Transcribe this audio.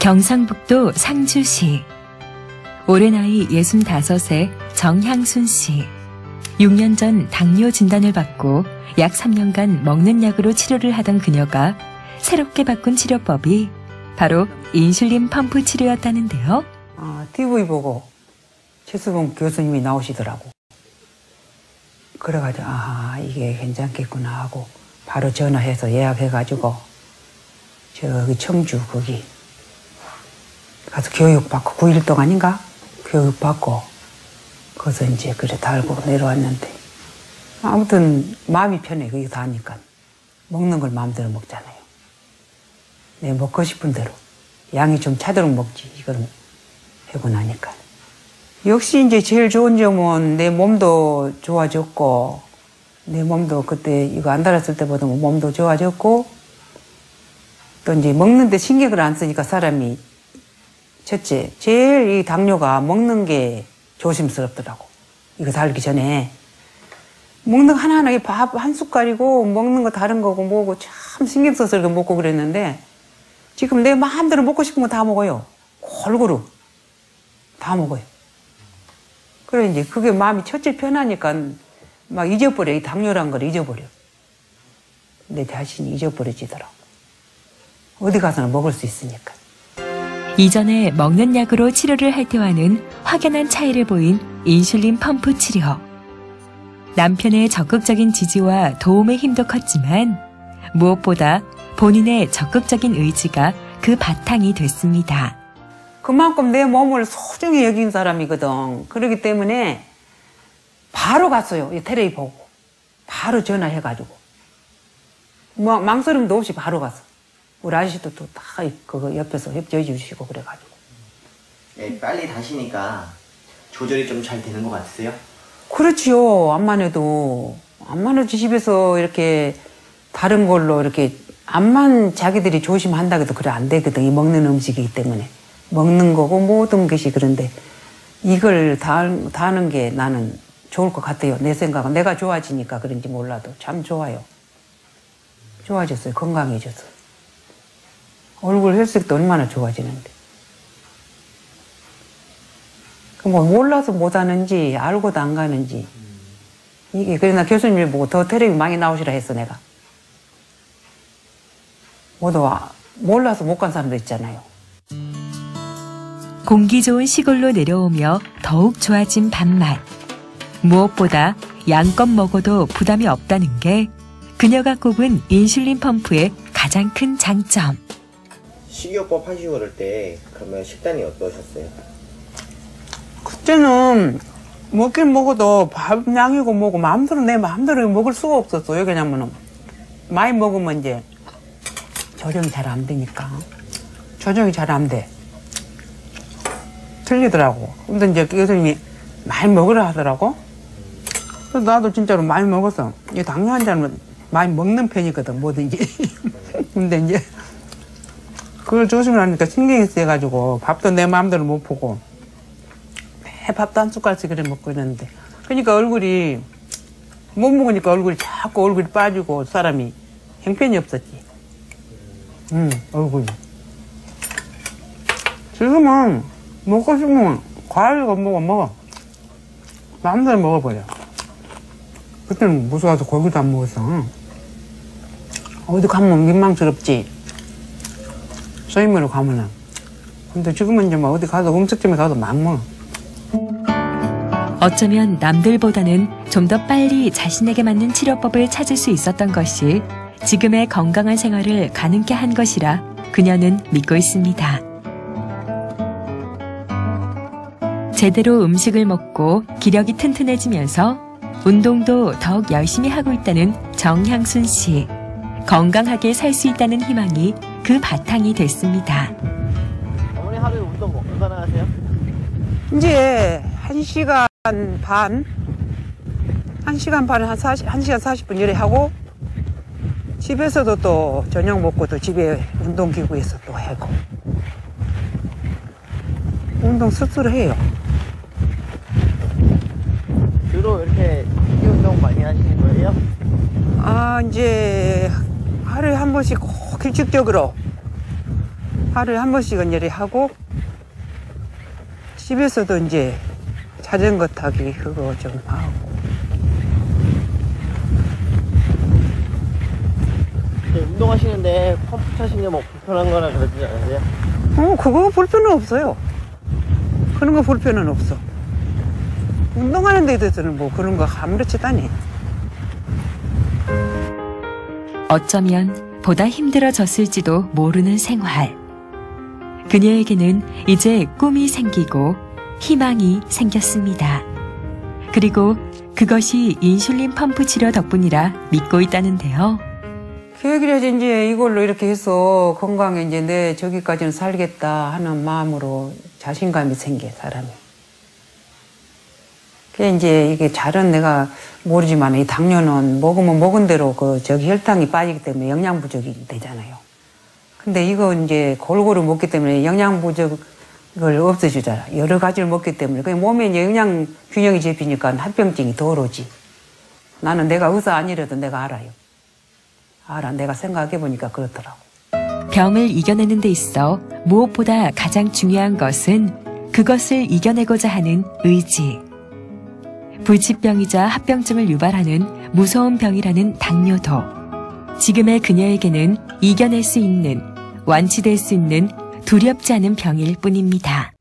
경상북도 상주시 올해 나이 65세 정향순 씨. 6년 전 당뇨 진단을 받고 약 3년간 먹는 약으로 치료를 하던 그녀가 새롭게 바꾼 치료법이 바로 인슐린 펌프 치료였다는데요. 어, TV 보고 최수봉 교수님이 나오시더라고. 그래가지고 아 이게 괜찮겠구나 하고 바로 전화해서 예약해가지고 저기 청주 거기 가서 교육받고 9일 동안인가? 교육받고 거기서 이제 그래 달고 내려왔는데 아무튼 마음이 편해 거기 다 하니까. 먹는 걸 마음대로 먹잖아요. 내 먹고 싶은 대로. 양이 좀 차도록 먹지 이거는 하고 나니까. 역시 이제 제일 좋은 점은 내 몸도 좋아졌고 내 몸도 그때 이거 안 달았을 때보다 몸도 좋아졌고 또 이제 먹는데 신경을 안 쓰니까 사람이 첫째 제일 이 당뇨가 먹는 게 조심스럽더라고. 이거 달기 전에. 먹는 거 하나하나 밥 한 숟갈이고 먹는 거 다른 거고 뭐고 참 신경 써서 먹고 그랬는데 지금 내 마음대로 먹고 싶은 거 다 먹어요. 골고루. 다 먹어요. 그래 이제 그게 마음이 첫째 편하니까 막 잊어버려. 이 당뇨란 걸 잊어버려. 내 자신이 잊어버려지더라고. 어디 가서는 먹을 수 있으니까 이전에 먹는 약으로 치료를 할 때와는 확연한 차이를 보인 인슐린 펌프 치료. 남편의 적극적인 지지와 도움의 힘도 컸지만 무엇보다 본인의 적극적인 의지가 그 바탕이 됐습니다. 그만큼 내 몸을 소중히 여긴 사람이거든. 그렇기 때문에 바로 갔어요. 이 테레비 보고. 바로 전화해가지고. 뭐 망설임도 없이 바로 갔어. 우리 아저씨도 또 다 그거 옆에서 협조해 주시고 그래가지고. 네, 빨리 다시니까 조절이 좀 잘 되는 것 같으세요? 그렇지요. 암만 해도. 암만 해도 집에서 이렇게 다른 걸로 이렇게 암만 자기들이 조심한다 해도 그래 안 되거든. 이 먹는 음식이기 때문에. 먹는 거고 모든 것이 그런데 이걸 다, 다 하는 게 나는 좋을 것 같아요. 내 생각은. 내가 좋아지니까 그런지 몰라도 참 좋아요. 좋아졌어요. 건강해졌어요. 얼굴 혈색도 얼마나 좋아지는데. 뭐 몰라서 못 하는지 알고도 안 가는지. 이게 그래 나 교수님을 보고 더 테레비 많이 나오시라 했어 내가. 모두 몰라서 못 간 사람도 있잖아요. 공기 좋은 시골로 내려오며 더욱 좋아진 밥맛 무엇보다 양껏 먹어도 부담이 없다는 게 그녀가 꼽은 인슐린 펌프의 가장 큰 장점 식이요법 하시고 그럴 때 그러면 식단이 어떠셨어요? 그때는 먹긴 먹어도 밥 양이고 뭐고 마음대로 내 마음대로 먹을 수가 없었어요. 왜냐면은 많이 먹으면 이제 조정이 잘 안 되니까 조정이 잘 안 돼. 틀리더라고. 근데 이제 교수님이 많이 먹으라 하더라고. 그래서 나도 진짜로 많이 먹었어. 이 당뇨 환자는 많이 먹는 편이거든, 뭐든지. 근데 이제 그걸 조심하니까 신경이 쓰여가지고 밥도 내 마음대로 못 보고 매 밥도 한 숟갈씩 그래 먹고 이러는데 그러니까 얼굴이 못 먹으니까 얼굴이 자꾸 얼굴이 빠지고 사람이 형편이 없었지. 응, 얼굴이. 지금은 먹고 싶으면 과일 거 먹어 먹어. 마음대로 먹어버려. 그때는 무서워서 고기도 안 먹었어. 어디 가면 민망스럽지. 소임으로 가면은. 근데 지금은 이제 뭐 어디 가서 음식점에 가서 막 먹어. 어쩌면 남들보다는 좀 더 빨리 자신에게 맞는 치료법을 찾을 수 있었던 것이 지금의 건강한 생활을 가능케 한 것이라 그녀는 믿고 있습니다. 제대로 음식을 먹고 기력이 튼튼해지면서 운동도 더욱 열심히 하고 있다는 정향순 씨. 건강하게 살 수 있다는 희망이 그 바탕이 됐습니다. 어머니 하루에 운동 얼마나 하세요? 이제 한 시간 반, 한 시간 반을 한 40, 한 시간 40분 이래 하고 집에서도 또 저녁 먹고 또 집에 운동기구에서 또 하고 운동 스스로 해요. 주로 이렇게 이 운동 많이 하시는 거예요? 아 이제 하루에 한 번씩 꼭 규칙적으로 하루에 한 번씩은 이렇게 하고 집에서도 이제 자전거 타기 그거 좀 하고. 네, 운동하시는데 펌프 게뭐 불편한 거나 그러지 않으세요? 어 그거 불편은 없어요. 그런 거 불편은 없어. 운동하는 데 대해서는 뭐 그런 거 아무렇지다니 어쩌면 보다 힘들어졌을지도 모르는 생활. 그녀에게는 이제 꿈이 생기고 희망이 생겼습니다. 그리고 그것이 인슐린 펌프 치료 덕분이라 믿고 있다는데요. 계획이라지 이제 이걸로 이렇게 해서 건강에 이제 내 저기까지는 살겠다 하는 마음으로 자신감이 생겨 사람이. 그게 이제 이게 잘은 내가 모르지만 이 당뇨는 먹으면 먹은 대로 그 저기 혈당이 빠지기 때문에 영양 부족이 되잖아요. 근데 이거 이제 골고루 먹기 때문에 영양 부족을 없애주잖아. 여러 가지를 먹기 때문에 그 몸에 이제 영양 균형이 잡히니까 합병증이 덜 오지. 나는 내가 의사 아니라도 내가 알아요. 알아. 내가 생각해 보니까 그렇더라고. 병을 이겨내는 데 있어 무엇보다 가장 중요한 것은 그것을 이겨내고자 하는 의지. 불치병이자 합병증을 유발하는 무서운 병이라는 당뇨도 지금의 그녀에게는 이겨낼 수 있는 완치될 수 있는 두렵지 않은 병일 뿐입니다.